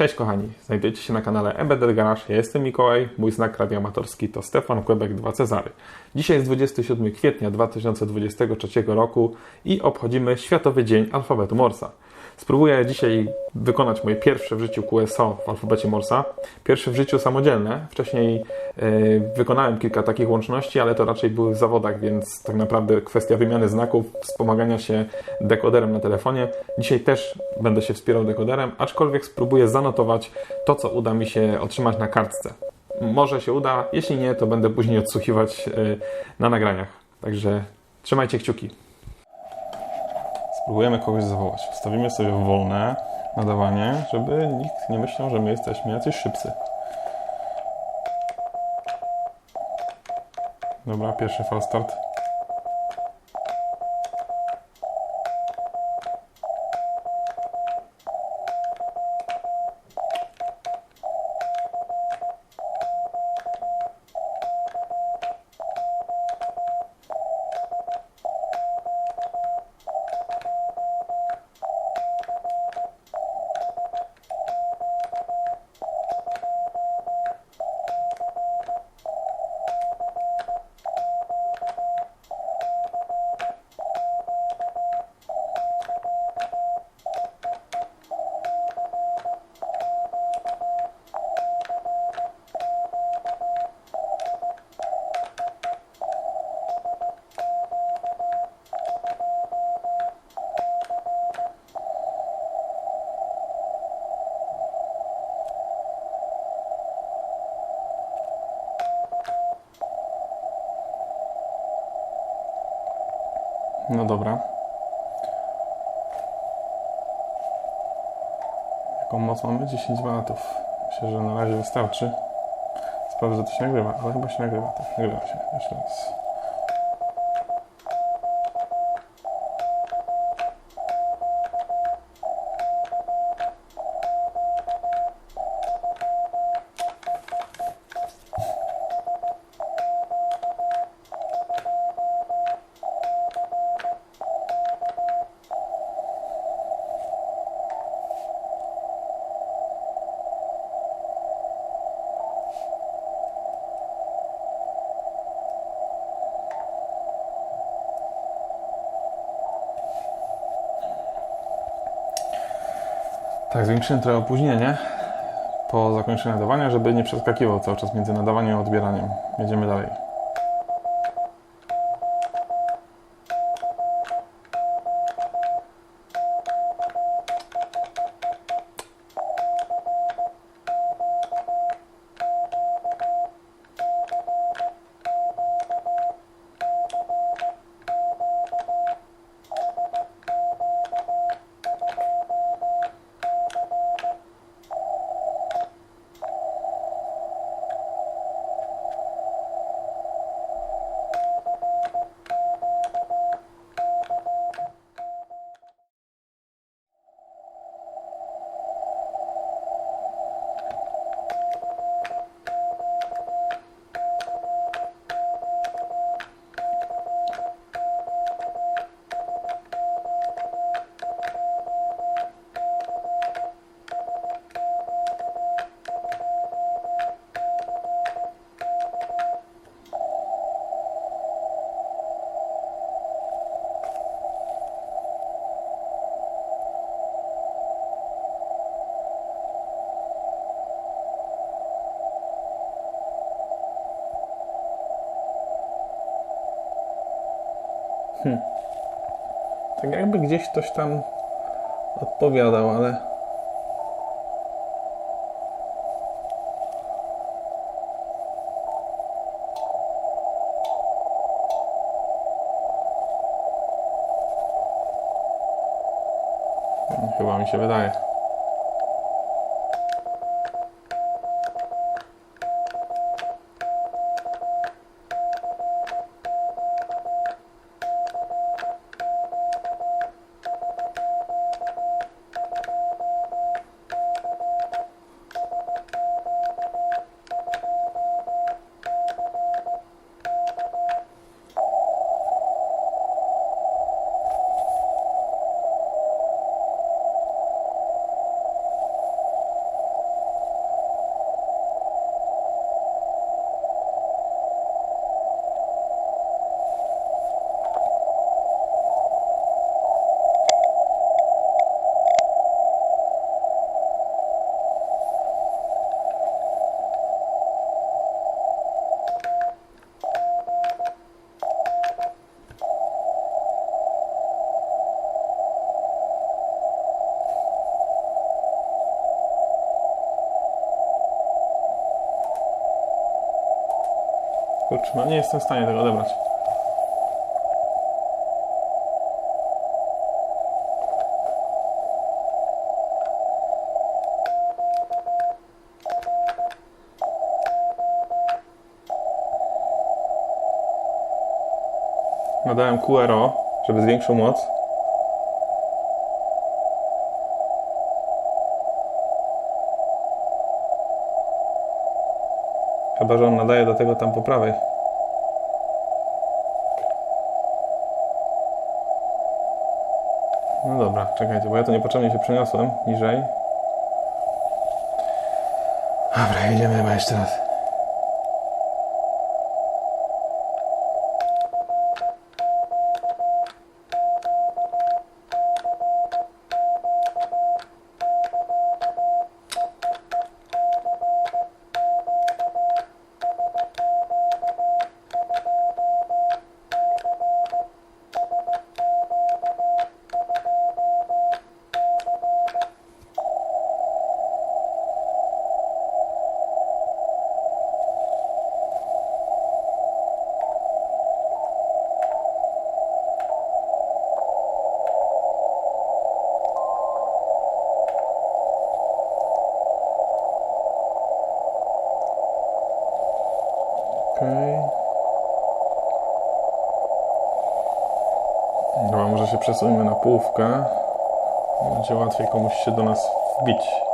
Cześć kochani, znajdujecie się na kanale Embedded Garage. Ja jestem Mikołaj, mój znak radioamatorski to Stefan Quebec 2 Cezary. Dzisiaj jest 27 kwietnia 2023 roku i obchodzimy Światowy Dzień Alfabetu Morsa. Spróbuję dzisiaj wykonać moje pierwsze w życiu QSO w alfabecie Morsa. Pierwsze w życiu samodzielne. Wcześniej yy, wykonałem kilka takich łączności, ale to raczej były w zawodach, więc tak naprawdę kwestia wymiany znaków, wspomagania się dekoderem na telefonie. Dzisiaj też będę się wspierał dekoderem, aczkolwiek spróbuję zanotować to, co uda mi się otrzymać na kartce. Może się uda, jeśli nie, to będę później odsłuchiwać yy, na nagraniach. Także trzymajcie kciuki. Spróbujemy kogoś zawołać. Wstawimy sobie wolne nadawanie, żeby nikt nie myślał, że my jesteśmy jacyś szybcy. Dobra, pierwszy fal start. Dobra. Jaką moc mamy? 10 watów. Myślę, że na razie wystarczy. Sprawdzę, to się nagrywa, ale chyba się nagrywa. Tak, nagrywa się. Jeszcze raz. Tak, zwiększyłem trochę opóźnienie po zakończeniu nadawania, żeby nie przeskakiwał cały czas między nadawaniem a odbieraniem. Jedziemy dalej. Tak jakby gdzieś ktoś tam odpowiadał, ale. Hmm, Chyba mi się wydaje. Kurczę, no nie jestem w stanie tego odebrać. Nadałem QRO, żeby zwiększył moc. Chyba, że on nadaje do tego tam po prawej. No dobra, czekajcie, bo ja to niepotrzebnie się przeniosłem niżej. Dobra, jedziemy chyba jeszcze raz. Przesuńmy na połówkę. Będzie łatwiej komuś się do nas wbić.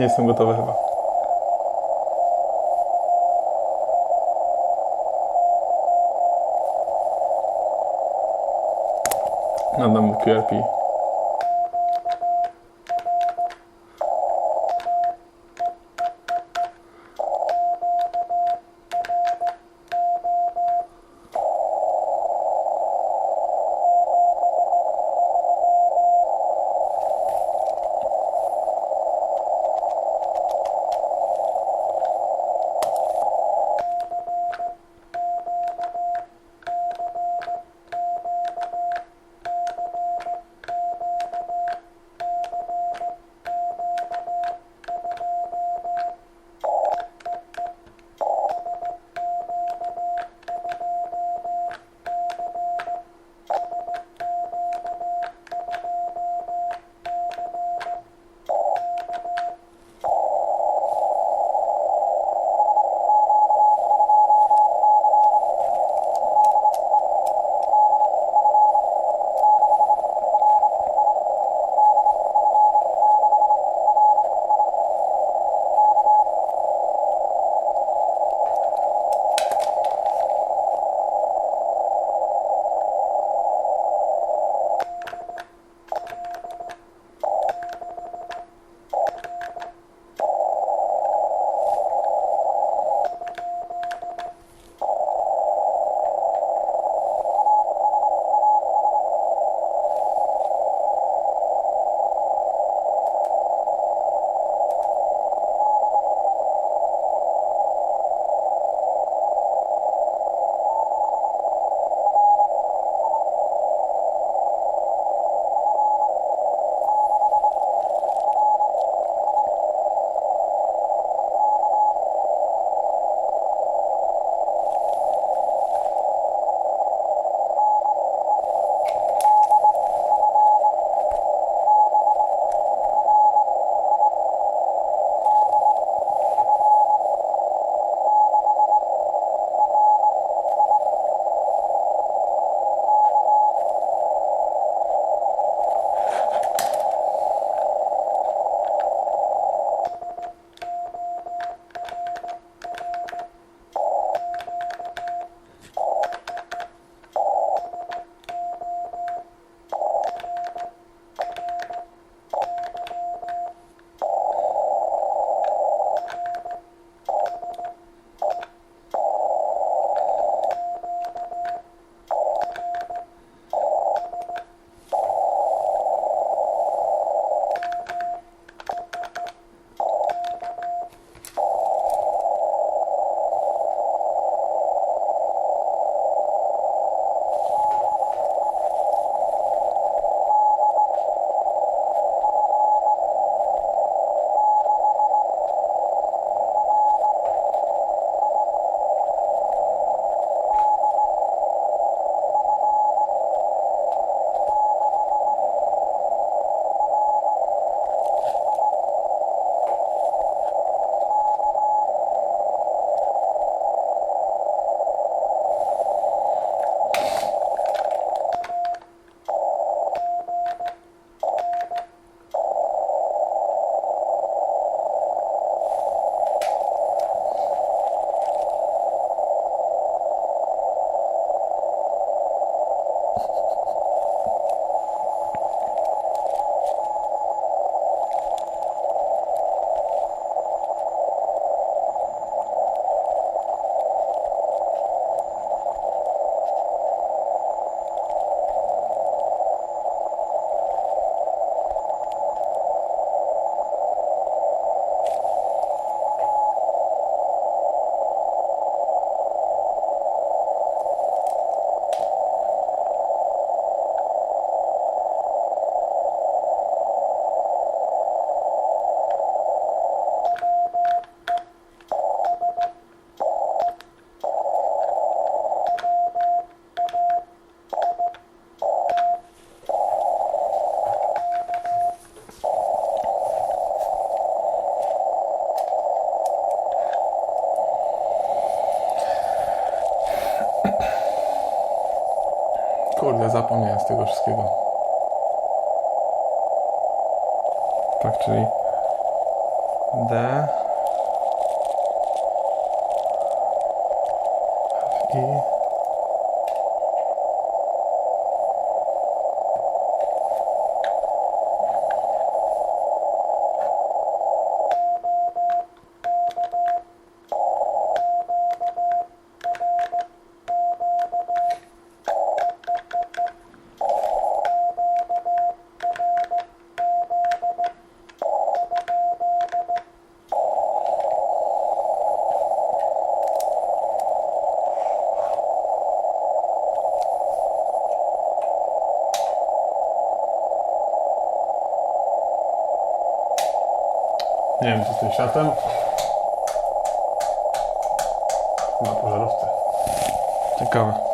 Nie jestem gotowy chyba. Nadam mu QRP. Tego wszystkiego. Tak, czyli D i Nie wiem, co z tym światem. Na pożarówce. Ciekawe.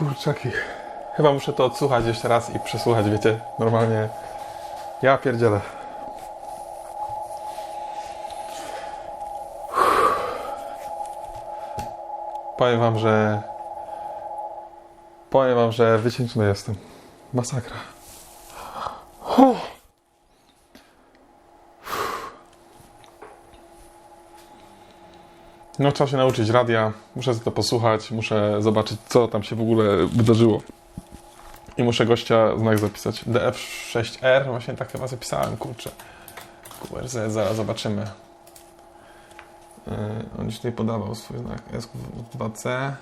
Kurczaki. Chyba muszę to odsłuchać jeszcze raz i przesłuchać, wiecie. Normalnie ja pierdzielę. Powiem wam, że powiem wam, że wycieńczony jestem. Masakra. No trzeba się nauczyć radia, muszę to posłuchać, muszę zobaczyć co tam się w ogóle wydarzyło. I muszę gościa znak zapisać. DF6R, właśnie tak chyba zapisałem, kurczę. QRZ, zaraz zobaczymy. Yy, on tutaj podawał swój znak SQ2C.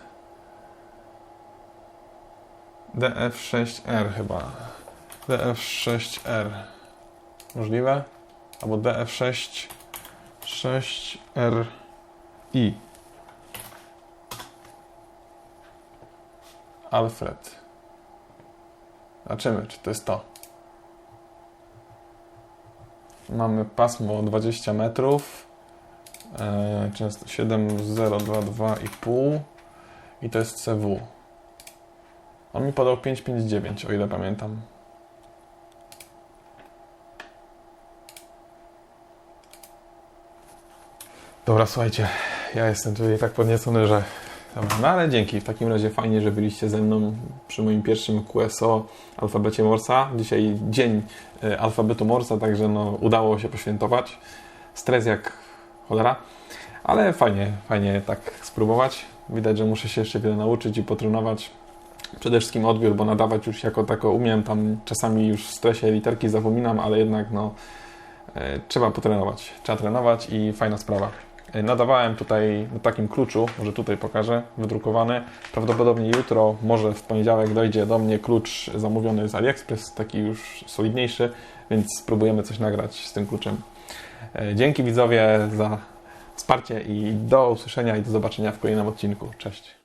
DF6R chyba. DF6R. Możliwe? Albo DF6 6R i Alfred. Zobaczymy, czy to jest to. Mamy pasmo 20 metrów. E, często 7022,5 i to jest CW. On mi podał 559, o ile pamiętam. Dobra, słuchajcie, ja jestem tutaj tak podniecony, że. No ale dzięki. W takim razie fajnie, że byliście ze mną przy moim pierwszym QSO alfabecie Morsa. Dzisiaj dzień e, alfabetu Morsa, także no, udało się poświętować. Stres jak cholera, ale fajnie, fajnie tak spróbować. Widać, że muszę się jeszcze wiele nauczyć i potrenować. Przede wszystkim odbiór, bo nadawać już jako tako umiem, tam czasami już w stresie literki zapominam, ale jednak no, e, trzeba potrenować. Trzeba trenować i fajna sprawa. E, Nadawałem tutaj na takim kluczu, może tutaj pokażę, wydrukowany. Prawdopodobnie jutro, może w poniedziałek dojdzie do mnie klucz zamówiony z AliExpress, taki już solidniejszy, więc spróbujemy coś nagrać z tym kluczem. E, Dzięki widzowie za wsparcie i do usłyszenia i do zobaczenia w kolejnym odcinku. Cześć.